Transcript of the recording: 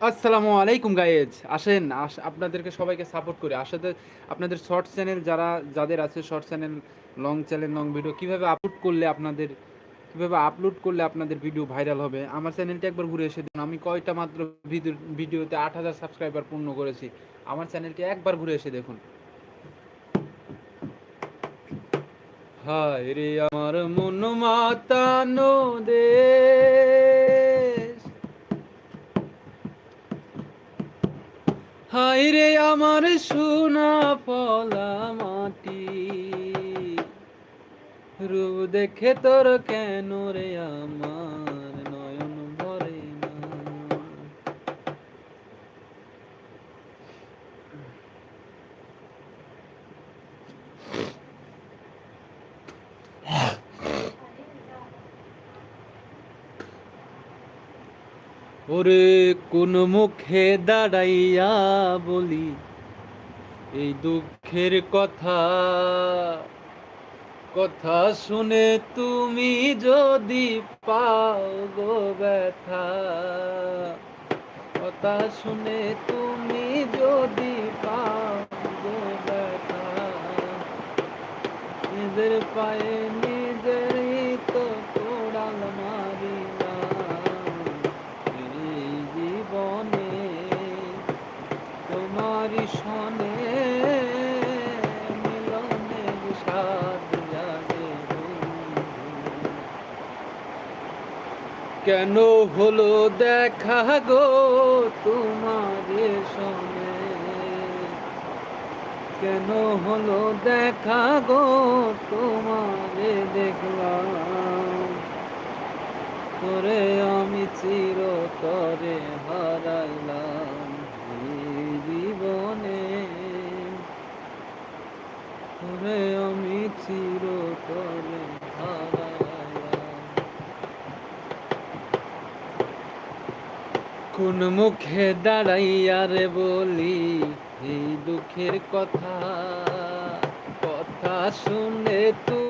আসসালামু আলাইকুম গায়েজ আসেন, আস- আপনাদেরকে সবাইকে সাপোর্ট করি। আসলে আপনাদের শর্ট চ্যানেল যারা, যাদের আছে short channel long channel long video কীভাবে আপলোড করলে আপনাদের, কীভাবে আপলোড করলে আপনাদের ভিডিও ভাইরাল হবে, আমার চ্যানেলটা একবার ঘুরে এসে দিন আমি কয়টা মাত্র ভিডিও ভিডিওতে আট হাজার সাবস্ক্রাইবার পূর্ণ করেছি। আমার চ্যানেলটি একবার ঘুরে এসে দেখুন। হায় রে, আমার মন মাতানো দেশ। হায় রে আমার সোনা পলা মাটি। রূপ দেখে তোর কেন রে আমার? ওরে কোন মুখে দাঁড়াইয়া বলি, এই দুঃখের কথা কথা শুনে তুমি যদি পাও গো ব্যথা, কথা শুনে তুমি যদি পাও গো ব্যথা, নিজের পায়ে নিজেরই তো সনে কেন হলো দেখা গো তোমার সনে? কেন হলো দেখা গো তোমারে দেখলাম? তোরে আমি চিরতরে হারাইলাম এই জীবনে তোরে আমি চিরতরে কোন মুখে দাঁড়াইয়া রে বলি এই দুঃখের কথা। কথা শুনে তুই